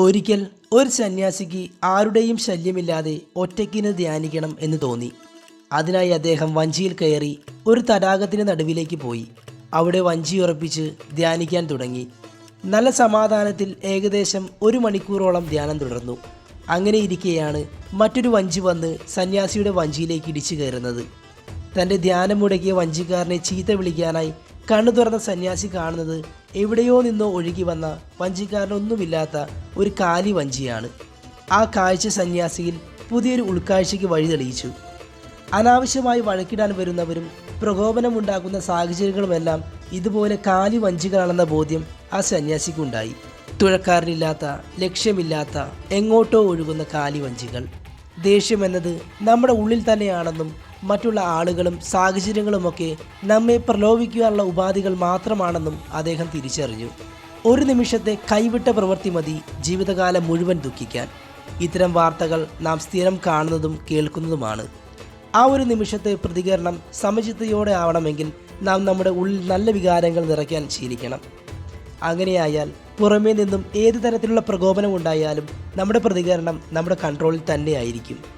ഒരിക്കൽ ഒരു സന്യാസിക്ക് ആരുടെയും ശല്യമില്ലാതെ ഒറ്റയ്ക്കിന് ധ്യാനിക്കണം എന്ന് തോന്നി. അതിനായി അദ്ദേഹം വഞ്ചിയിൽ കയറി ഒരു തടാകത്തിന് നടുവിലേക്ക് പോയി. അവിടെ വഞ്ചി ഉറപ്പിച്ച് ധ്യാനിക്കാൻ തുടങ്ങി. നല്ല സമാധാനത്തിൽ ഏകദേശം ഒരു മണിക്കൂറോളം ധ്യാനം തുടർന്നു. അങ്ങനെ ഇരിക്കെയാണ് മറ്റൊരു വഞ്ചി വന്ന് സന്യാസിയുടെ വഞ്ചിയിലേക്ക് ഇടിച്ചു കയറുന്നത്. തന്റെ ധ്യാനം മുടക്കിയ വഞ്ചിക്കാരനെ ചീത്ത വിളിക്കാനായി കണ്ണു തുറന്ന സന്യാസി കാണുന്നത് എവിടെയോ നിന്നോ ഒഴുകി വന്ന വഞ്ചിക്കാരനൊന്നുമില്ലാത്ത ഒരു കാലി വഞ്ചിയാണ്. ആ കാഴ്ച സന്യാസിയിൽ പുതിയൊരു ഉൾക്കാഴ്ചയ്ക്ക് വഴി തെളിയിച്ചു. അനാവശ്യമായി വഴക്കിടാൻ വരുന്നവരും പ്രകോപനമുണ്ടാക്കുന്ന സാഹചര്യങ്ങളുമെല്ലാം ഇതുപോലെ കാലി വഞ്ചികളാണെന്ന ബോധ്യം ആ സന്യാസിക്കുണ്ടായി. തുഴക്കാരനില്ലാത്ത ലക്ഷ്യമില്ലാത്ത എങ്ങോട്ടോ ഒഴുകുന്ന കാലി വഞ്ചികൾ. ദേഷ്യമെന്നത് നമ്മുടെ ഉള്ളിൽ തന്നെയാണെന്നും മറ്റുള്ള ആളുകളും സാഹചര്യങ്ങളുമൊക്കെ നമ്മെ പ്രലോഭിക്കുവാനുള്ള ഉപാധികൾ മാത്രമാണെന്നും അദ്ദേഹം തിരിച്ചറിഞ്ഞു. ഒരു നിമിഷത്തെ കൈവിട്ട പ്രവൃത്തി മതി ജീവിതകാലം മുഴുവൻ ദുഃഖിക്കാൻ. ഇത്തരം വാർത്തകൾ നാം സ്ഥിരം കാണുന്നതും കേൾക്കുന്നതുമാണ്. ആ ഒരു നിമിഷത്തെ പ്രതികരണം സമചിത്തയോടെ ആവണമെങ്കിൽ നാം നമ്മുടെ ഉള്ളിൽ നല്ല വികാരങ്ങൾ നിറയ്ക്കാൻ ശീലിക്കണം. അങ്ങനെയായാൽ പുറമേ നിന്നും ഏത് തരത്തിലുള്ള പ്രകോപനം ഉണ്ടായാലും നമ്മുടെ പ്രതികരണം നമ്മുടെ കൺട്രോളിൽ തന്നെയായിരിക്കും